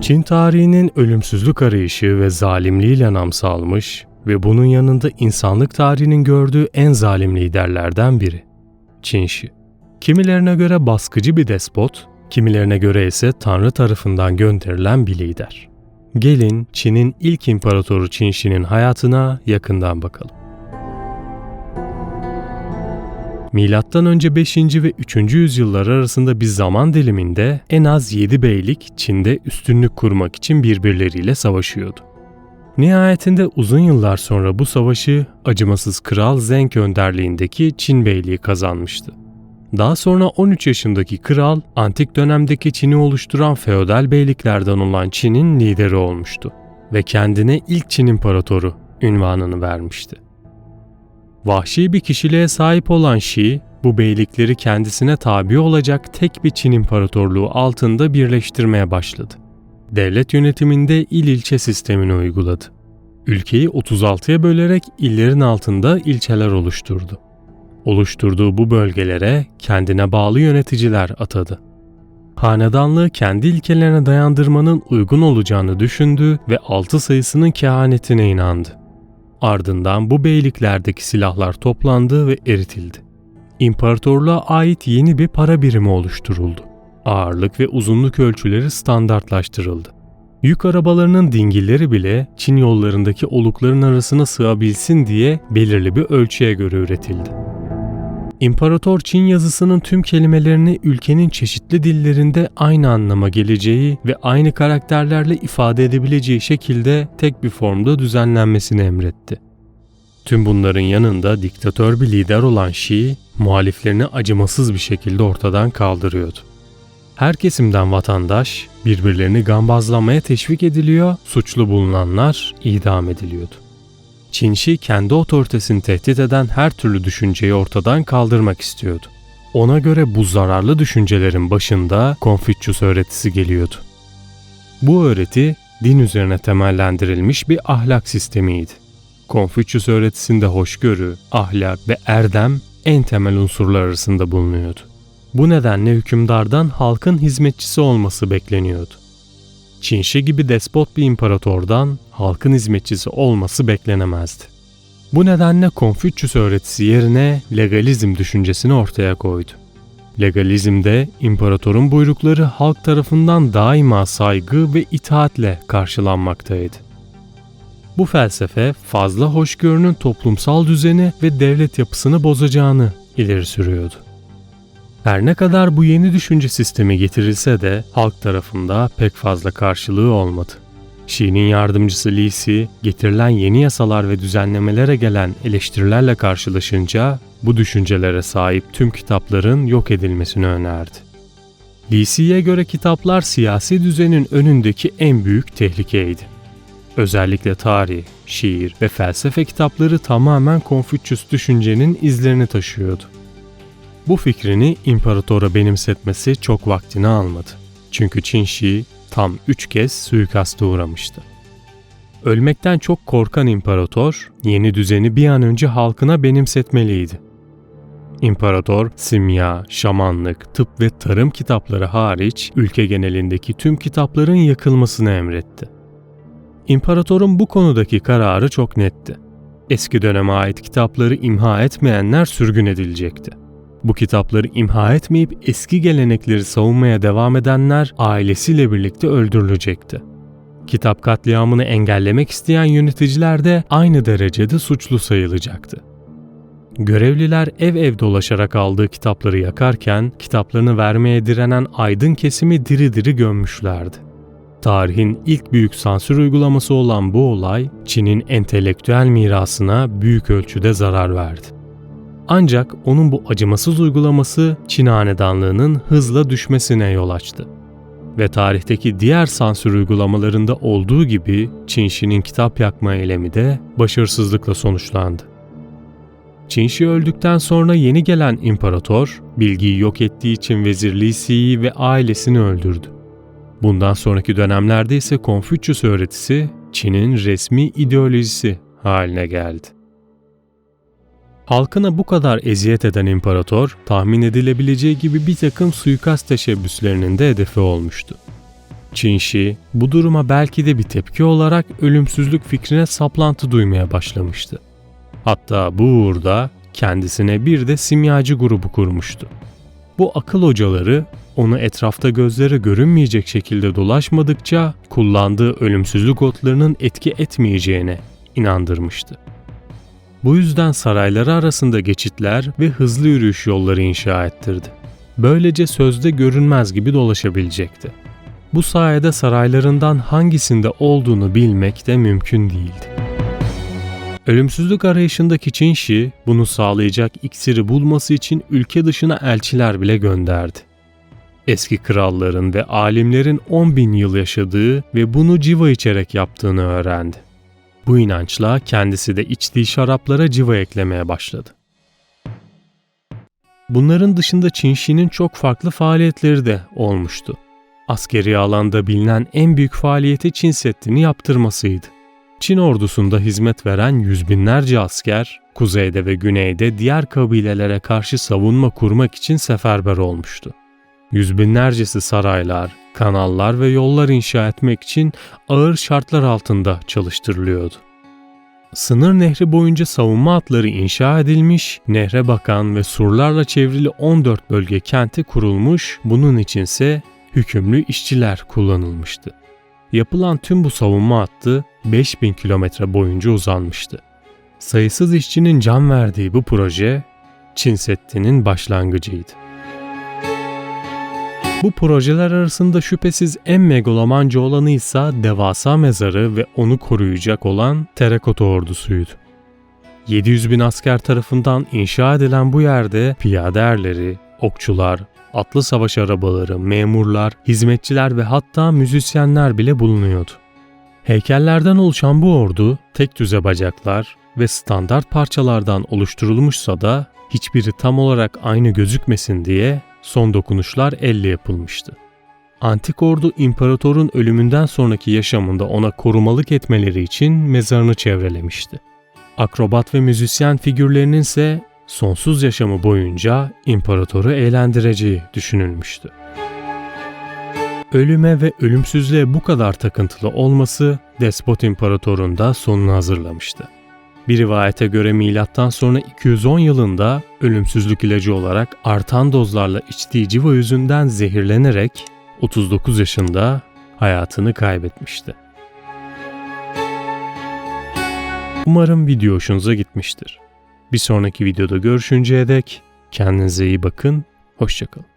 Çin tarihinin ölümsüzlük arayışı ve zalimliğiyle nam salmış ve bunun yanında insanlık tarihinin gördüğü en zalim liderlerden biri. Çin Şi. Kimilerine göre baskıcı bir despot, kimilerine göre ise Tanrı tarafından gönderilen bir lider. Gelin Çin'in ilk imparatoru Çin Şi'nin hayatına yakından bakalım. Önce 5. ve 3. yüzyıllar arasında bir zaman diliminde en az 7 beylik Çin'de üstünlük kurmak için birbirleriyle savaşıyordu. Nihayetinde uzun yıllar sonra bu savaşı acımasız Kral Zeng önderliğindeki Çin Beyliği kazanmıştı. Daha sonra 13 yaşındaki kral antik dönemdeki Çin'i oluşturan feodal beyliklerden olan Çin'in lideri olmuştu ve kendine ilk Çin imparatoru ünvanını vermişti. Vahşi bir kişiliğe sahip olan Şi, bu beylikleri kendisine tabi olacak tek bir Çin imparatorluğu altında birleştirmeye başladı. Devlet yönetiminde il ilçe sistemini uyguladı. Ülkeyi 36'ya bölerek illerin altında ilçeler oluşturdu. Oluşturduğu bu bölgelere kendine bağlı yöneticiler atadı. Hanedanlığı kendi ilkelerine dayandırmanın uygun olacağını düşündü ve altı sayısının kehanetine inandı. Ardından bu beyliklerdeki silahlar toplandı ve eritildi. İmparatorluğa ait yeni bir para birimi oluşturuldu. Ağırlık ve uzunluk ölçüleri standartlaştırıldı. Yük arabalarının dingilleri bile Çin yollarındaki olukların arasına sığabilsin diye belirli bir ölçüye göre üretildi. İmparator Çin yazısının tüm kelimelerini ülkenin çeşitli dillerinde aynı anlama geleceği ve aynı karakterlerle ifade edebileceği şekilde tek bir formda düzenlenmesini emretti. Tüm bunların yanında diktatör bir lider olan Xi, muhaliflerini acımasız bir şekilde ortadan kaldırıyordu. Her kesimden vatandaş birbirlerini gambazlamaya teşvik ediliyor, suçlu bulunanlar idam ediliyordu. Çinşi kendi otoritesini tehdit eden her türlü düşünceyi ortadan kaldırmak istiyordu. Ona göre bu zararlı düşüncelerin başında Konfüçyüs öğretisi geliyordu. Bu öğreti din üzerine temellendirilmiş bir ahlak sistemiydi. Konfüçyüs öğretisinde hoşgörü, ahlak ve erdem en temel unsurlar arasında bulunuyordu. Bu nedenle hükümdardan halkın hizmetçisi olması bekleniyordu. Çinşi gibi despot bir imparatordan halkın hizmetçisi olması beklenemezdi. Bu nedenle Konfüçyüs öğretisi yerine legalizm düşüncesini ortaya koydu. Legalizmde imparatorun buyrukları halk tarafından daima saygı ve itaatle karşılanmaktaydı. Bu felsefe fazla hoşgörünün toplumsal düzeni ve devlet yapısını bozacağını ileri sürüyordu. Her ne kadar bu yeni düşünce sistemi getirilse de halk tarafında pek fazla karşılığı olmadı. Xi'nin yardımcısı Li Si, getirilen yeni yasalar ve düzenlemelere gelen eleştirilerle karşılaşınca bu düşüncelere sahip tüm kitapların yok edilmesini önerdi. Li Si'ye göre kitaplar siyasi düzenin önündeki en büyük tehlikeydi. Özellikle tarih, şiir ve felsefe kitapları tamamen Konfüçyüs düşüncenin izlerini taşıyordu. Bu fikrini imparatora benimsetmesi çok vaktini almadı. Çünkü Çin Şi tam üç kez suikasta uğramıştı. Ölmekten çok korkan imparator, yeni düzeni bir an önce halkına benimsetmeliydi. İmparator, simya, şamanlık, tıp ve tarım kitapları hariç ülke genelindeki tüm kitapların yakılmasını emretti. İmparatorun bu konudaki kararı çok netti. Eski döneme ait kitapları imha etmeyenler sürgün edilecekti. Bu kitapları imha etmeyip eski gelenekleri savunmaya devam edenler ailesiyle birlikte öldürülecekti. Kitap katliamını engellemek isteyen yöneticiler de aynı derecede suçlu sayılacaktı. Görevliler ev ev dolaşarak aldığı kitapları yakarken kitaplarını vermeye direnen aydın kesimi diri diri gömmüşlerdi. Tarihin ilk büyük sansür uygulaması olan bu olay Çin'in entelektüel mirasına büyük ölçüde zarar verdi. Ancak onun bu acımasız uygulaması Çin hanedanlığının hızla düşmesine yol açtı. Ve tarihteki diğer sansür uygulamalarında olduğu gibi Çinşi'nin kitap yakma eylemi de başarısızlıkla sonuçlandı. Çinşi öldükten sonra yeni gelen imparator, bilgiyi yok ettiği için vezir Si'yi ve ailesini öldürdü. Bundan sonraki dönemlerde ise Konfüçyüs öğretisi Çin'in resmi ideolojisi haline geldi. Halkına bu kadar eziyet eden imparator, tahmin edilebileceği gibi bir takım suikast teşebbüslerinin de hedefi olmuştu. Çinşi bu duruma belki de bir tepki olarak ölümsüzlük fikrine saplantı duymaya başlamıştı. Hatta bu uğurda kendisine bir de simyacı grubu kurmuştu. Bu akıl hocaları onu etrafta gözlere görünmeyecek şekilde dolaşmadıkça kullandığı ölümsüzlük otlarının etki etmeyeceğine inandırmıştı. Bu yüzden sarayları arasında geçitler ve hızlı yürüyüş yolları inşa ettirdi. Böylece sözde görünmez gibi dolaşabilecekti. Bu sayede saraylarından hangisinde olduğunu bilmek de mümkün değildi. Ölümsüzlük arayışındaki Çinşi bunu sağlayacak iksiri bulması için ülke dışına elçiler bile gönderdi. Eski kralların ve alimlerin 10 bin yıl yaşadığı ve bunu civa içerek yaptığını öğrendi. Bu inançla kendisi de içtiği şaraplara civa eklemeye başladı. Bunların dışında Çinşi'nin çok farklı faaliyetleri de olmuştu. Askeri alanda bilinen en büyük faaliyeti Çin Seddi'ni yaptırmasıydı. Çin ordusunda hizmet veren yüz binlerce asker, kuzeyde ve güneyde diğer kabilelere karşı savunma kurmak için seferber olmuştu. Yüz binlercesi saraylar, kanallar ve yollar inşa etmek için ağır şartlar altında çalıştırılıyordu. Sınır nehri boyunca savunma hatları inşa edilmiş, nehre bakan ve surlarla çevrili 14 bölge kenti kurulmuş, bunun içinse hükümlü işçiler kullanılmıştı. Yapılan tüm bu savunma hattı 5000 kilometre boyunca uzanmıştı. Sayısız işçinin can verdiği bu proje Çin Seddi'nin başlangıcıydı. Bu projeler arasında şüphesiz en megalomanca olanı ise devasa mezarı ve onu koruyacak olan Terakota ordusuydu. 700 bin asker tarafından inşa edilen bu yerde piyade erleri, okçular, atlı savaş arabaları, memurlar, hizmetçiler ve hatta müzisyenler bile bulunuyordu. Heykellerden oluşan bu ordu tek düze bacaklar ve standart parçalardan oluşturulmuşsa da hiçbiri tam olarak aynı gözükmesin diye son dokunuşlar elle yapılmıştı. Antik ordu imparatorun ölümünden sonraki yaşamında ona korumalık etmeleri için mezarını çevrelemişti. Akrobat ve müzisyen figürlerinin ise sonsuz yaşamı boyunca imparatoru eğlendireceği düşünülmüştü. Ölüme ve ölümsüzlüğe bu kadar takıntılı olması despot imparatorun da sonunu hazırlamıştı. Bir rivayete göre milattan sonra 210 yılında ölümsüzlük ilacı olarak artan dozlarla içtiği civa yüzünden zehirlenerek 39 yaşında hayatını kaybetmişti. Umarım video hoşunuza gitmiştir. Bir sonraki videoda görüşünceye dek kendinize iyi bakın, hoşçakalın.